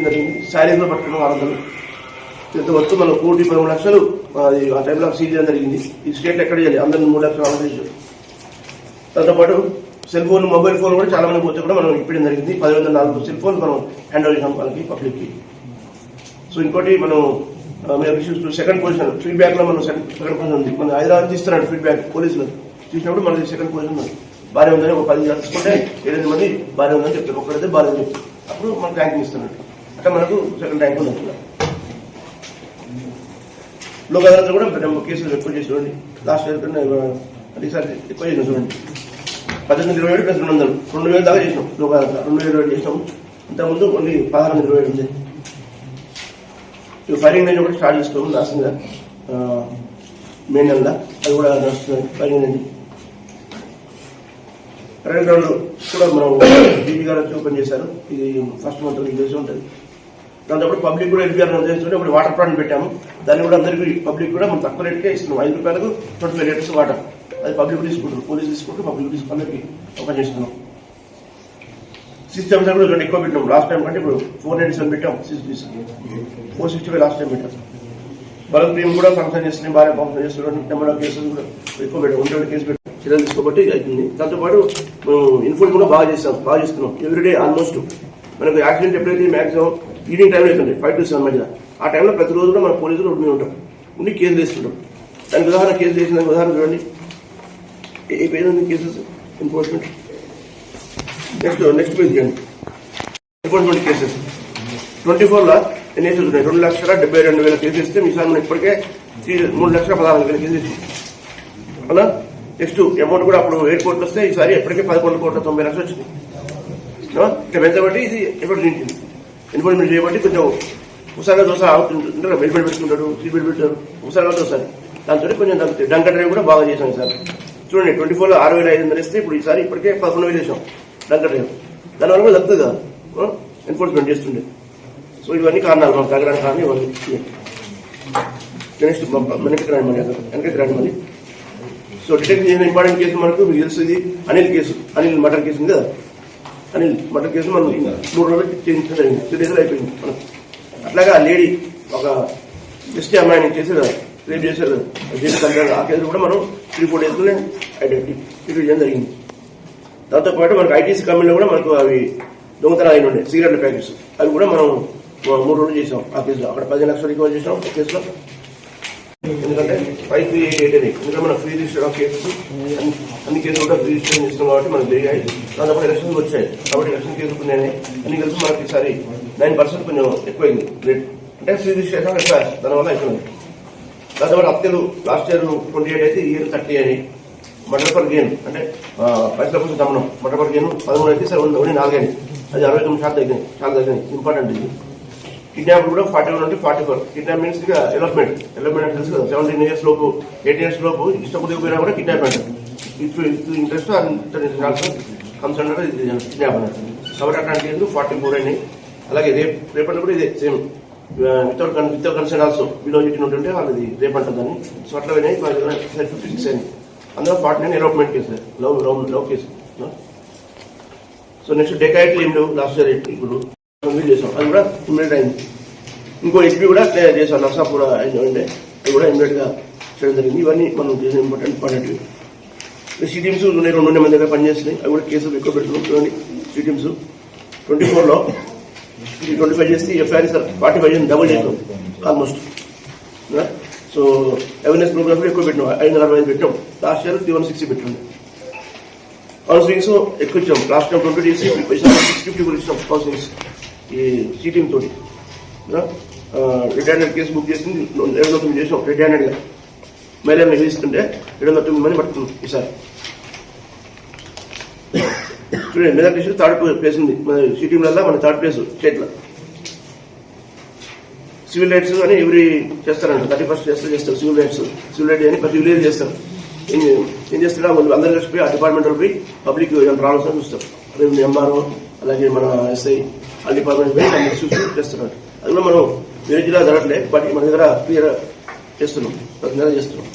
జరిగింది శారీస్లో పట్టుకున్న వాళ్ళందరూ. ఇంత మనం కోటి పదమూడు లక్షలు ఆ టైంలో సీజ్ చేయడం జరిగింది. ఈ స్టేట్ ఎక్కడ చేయాలి? అందరిని మూడు లక్షలు ఆంధ్రప్రదేశ్ దాంతో పాటు సెల్ ఫోన్ మొబైల్ ఫోన్ కూడా చాలా మంది పోతే కూడా మనం ఇప్పడం జరిగింది. పది వందల నాలుగు సెల్ ఫోన్ మనం హ్యాండ్ ఓవర్ చేసాం వాళ్ళకి పబ్లిక్కి. సో ఇంకోటి మనం మీరు సెకండ్ పొజిషన్ ఫీడ్బ్యాక్లో మనం సెకండ్ పొజిషన్ ఉంది. మన హైదరాబాద్ తీస్తున్నాడు ఫీడ్బ్యాక్ పోలీసులు. తీసినప్పుడు మనకి సెకండ్ పొజిషన్ ఉంది భార్య ఉందని ఒక పది తీసుకుంటే ఎనిమిది మంది భారీ ఉందని చెప్తారు. ఒక్కడైతే భారీ చెప్తారు. అప్పుడు మనకు ర్యాంకింగ్ ఇస్తున్నట్టు అంటే మనకు సెకండ్ ర్యాంక్ ఉంది లోక్ అదాలత్ కూడా కేసులు ఎక్కువ చేసి చూడండి. లాస్ట్ ఇయర్ కన్నా ఈసారి ఎక్కువ చేసినాం చూడండి. పద్దెనిమిది ఇరవై ఏడు ప్లస్ రెండు వందలు. రెండు వేలు దాకా చేసినాం లోక్ అదాలత్ రెండు వేలు ఇరవై చేసినాం. ఇంతకుముందు ఓన్లీ పదహారు వందల ఇరవై ఏడు ఉంది ఫైరింగ్ రేంజ్ కూడా స్టార్ట్ చేసుకోము లాస్ట్గా మే నెలలో. అది కూడా నడుస్తుంది. ఫైరింగ్ రేంజ్ రెండు గ్రౌండ్ కూడా మనం బీబీ గారు వచ్చి ఓపెన్ చేశారు. ఇది ఫస్ట్ మంత్ ఇది చేసి ఉంటుంది. దాంతో పబ్లిక్ కూడా ఎల్పీఆర్ చేస్తుంటే ఇప్పుడు వాటర్ ప్లాంట్ పెట్టాము. దాన్ని కూడా అందరికీ పబ్లిక్ కూడా మనం తక్కువ రేట్కే ఇస్తున్నాం. ఐదు రూపాయలకు ట్వంటీ ఫైవ్ లీటర్స్ వాటర్. అది పబ్లిక్ తీసుకుంటారు పోలీస్ తీసుకుంటారు పబ్లిక్ తీసుకుంటారు ఓపెన్ చేస్తున్నాం. సిస్టమ్స్ కూడా రెండు ఎక్కువ పెట్టాం లాస్ట్ టైం కంటే ఇప్పుడు ఫోర్ నైన్టీ సెవెన్ పెట్టాం. Sixty four sixty five last time పెట్టాం. బల్క్ క్రీమ్ కూడా ఫంక్షన్ చేస్తున్నాయి. బాగా ఫంక్షన్ చేస్తున్నాం నెంబర్ ఆఫ్ కేసెస్ కూడా ఎక్కువ పెట్టాం. ఉండే కేసు చర్యలు తీసుకోబట్టి అవుతుంది దాంతోపాటు మేము ఇన్ఫోర్స్ కూడా బాగా చేస్తాం బాగా చేస్తున్నాం. ఎవ్రీడే ఆల్మోస్ట్ మనకు యాక్సిడెంట్ ఎప్పుడైతే మాక్సిమం ఈవినింగ్ టైంలో అవుతుంది ఫైవ్ టు సెవెన్ మధ్య ఆ టైంలో ప్రతిరోజు కూడా మన పోలీసులు ఉండి ఉంటాం ఉండి కేసు తీసుకుంటాం దానికి ఉదాహరణ కేసు చేసిన ఉదాహరణ చూడండి. ఏ- పేజ్ ఉంది cases enforcement next next page చేయండి ఎన్ఫోర్స్మెంట్ కేసెస్ ట్వంటీ ఫోర్లో ఎన్ని కేసెస్ ఉన్నాయి? రెండు లక్షల డెబ్బై రెండు వేల కేసులు ఇస్తే మీసారి మనం ఇప్పటికే త్రీ- మూడు లక్షల పదహారు వేల కేసులు అలా? నెక్స్ట్ అమౌంట్ కూడా అప్పుడు ఎయిర్పోర్ట్ వస్తే ఈసారి ఎప్పటికే పదకొండు కోట్ల తొంభై లక్షలు వచ్చింది. ఇక్కడ పెంచబట్టి ఇది ఎఫర్ట్ నించింది ఎన్ఫోర్స్మెంట్ చేయబట్టి కొంచెం ఉసాగా దోశ అవుతుంటారు బెడ్ బెడ్ పెట్టుకుంటారు సీట్ పెట్టారు ఉసాగా దోశ. దాంతో కొంచెం దానికి డంక డ్రైవ్ కూడా బాగా చేశాం సార్. చూడండి ట్వంటీ ఫోర్లో ఆరు వేల ఐదు వందలు ఇస్తే ఇప్పుడు ఈసారి ఇప్పటికే పదకొండు వేలు చేసాం డంక డ్రైవ్. దానివల్ల కూడా తగ్గుతుంది కదా. ఎన్ఫోర్స్మెంట్ చేస్తుండే. సో ఇవన్నీ కారణాలు మనం తగ్గడానికి కారణం ఇవన్నీ. నెక్స్ట్ వెనక్కి రాండి మళ్ళీ వెనక్కి రాని మళ్ళీ సో డిటెక్ట్ చేసిన ఇంపార్టెంట్ కేసు మనకు? మీకు తెలుసు ఇది అనిల్ కేసు అనిల్ మటర్ కేసు ఉంది కదా? అనిల్ మటర్ కేసు మనం మూడు రోజులు చేయించడం జరిగింది. త్రీ డేస్లో అయిపోయింది మనం అట్లాగా ఆ లేడీ ఒక ఎస్టీ అమ్మాయిని చేశారు రేపు చేశారు చేసి ఆ కేసు కూడా మనం త్రీ ఫోర్ డేస్లోనే ఐడెంటిటీ చేయడం జరిగింది. దాంతో పాటు మనకు ఐటీసీ కంపెనీలో కూడా మనకు అవి దొంగతనం అయిన ఉండే సిగరెట్ల ప్యాకెట్స్. అవి కూడా మనం మూడు రోజులు చేసాం ఆ కేసులో. అక్కడ పదిహేను లక్షలు రికవర్ చేసాం ఆ కేసులో. ఎందుకంటే ఫైవ్ త్రీ ఎయిట్ అని. ఎందుకంటే మనం ఫ్రీ రిజిస్టర్ ఆఫ్ కేసెస్ అన్ని- కేసులు కూడా ఫ్రీ రిజిస్ట్రేషన్ చేస్తున్నాం కాబట్టి మనకు జరిగాయి దానిపై ఎలక్షన్స్ వచ్చాయి. కాబట్టి ఎలక్షన్ కేసులు కొన్ని అన్ని కలిసి మనకి ఈసారి నైన్ పర్సెంట్ కొంచెం ఎక్కువైంది. రేట్ అంటే ఫ్రీ రిజిస్ట్రేషన్ ఎక్కువ దానివల్ల ఎక్కువ దానివల్ల పాటు హత్యలు లాస్ట్ ఇయర్ ట్వంటీ ఎయిట్ అయితే ఇయర్ థర్టీ అని. మటర్పర్ గేమ్ అంటే ఆ, పైసల కోసం దమనం మటర్పర్ గేమ్ పదమూడు అయితే సరే ఓన్లీ నాలుగైంది అది అరవై తొమ్మిది శాతం తగ్గింది. చాలా తగ్గింది. ఇంపార్టెంట్ ఇది. కిడ్నాప్ కూడా forty one forty four kidnap means ఇక డెవలప్మెంట్ డెవలప్మెంట్ అంటే తెలుసు కదా సెవెంటీన్ ఇయర్స్ లోపు ఎయిటీన్ ఇయర్స్ లోపు ఇష్టపడి పోయినా కూడా కిడ్నాప్ అంటారు ఇప్పుడు ఇంట్రెస్ట్ కన్సర్న్ కిడ్నాప్ కవర్ కాబట్టి అట్లాంటి ఫార్టీ ఫోర్ అయినాయి. అలాగే రేపు రేపటి కూడా ఇదే same without without concern also below eighteen ఉంటుంటే వాళ్ళది రేపు అంటుందని సో అట్లా పోయినాయి. ఫిఫ్టీ సిక్స్ అయింది అందులో forty nine elopement case. Love love love case. So next డెకాయిట్లు ఏం లేవు? లాస్ట్ ఇయర్ ఇప్పుడు కంప్లీట్ చేసాం అది కూడా ఇమ్మీడియట్ అయింది ఇంకో హెచ్పి కూడా క్లియర్ చేసాం నర్సాపూర్ అంటే అది కూడా ఇమ్మీడియట్గా చేయడం జరిగింది ఇవన్నీ మనం చేసిన ఇంపార్టెంట్ పాయింట్ సిటీమ్స్ ఉన్నాయి రెండు మంది దగ్గర పనిచేస్తున్నాయి అవి కూడా కేసులు ఎక్కువ పెడుతున్నాం చూడండి ట్వంటీ ఫోర్లో ట్వంటీ ఫైవ్ చేస్తే FIR sir forty five double చేసాం ఆల్మోస్ట్ సో అవేర్నెస్ ప్రోగ్రామ్ కూడా ఎక్కువ పెట్టినాం ఐదు వందల అరవై ఐదు పెట్టాం last year three one sixty పెట్టింది కౌన్సిలింగ్స్ ఎక్కువ ఇచ్చాం last time twenty days six fifty కూడా ఇచ్చాం కౌన్సిలింగ్స్ ఈ సీటింగ్ తోటి. రెడ్ హ్యాండెడ్ కేసు బుక్ చేసింది. ఏడు వందల తొమ్మిది చేసాం రెడ్ హ్యాండెడ్గా మహిళలు నిర్వహిస్తుంటే ఏడు వందల తొమ్మిది మంది పట్టుకున్నాం ఈసారి. చూడండి మెదక్ డిస్ట్రిక్ట్ థర్డ్ ప్లేస్ ఉంది. మన సిటీలలో మన థర్డ్ ప్లేస్ స్టేట్లో సివిల్ రైట్స్ అని ఎవరి చేస్తారంట. థర్టీ ఫస్ట్ చేస్తారు చేస్తారు. సివిల్ రైట్స్ సివిల్ రైట్ అని ప్రతి విలేజ్ చేస్తారు. ఏం చేస్తారా? వాళ్ళు అందరు కలిసిపోయి ఆ డిపార్ట్మెంట్ పోయి పబ్లిక్ ప్రాబ్లమ్స్ అని చూస్తారు. అదే ఎంఆర్ఓ అలాగే మన ఎస్ఐ. ఆ డిపార్ట్మెంట్ పోయి అందరు చూసి చేస్తున్నారు. అది కూడా మనం జిల్లా జరగట్లే బట్ మన దగ్గర క్లియర్ చేస్తున్నాం ప్రతి నెల చేస్తున్నాం.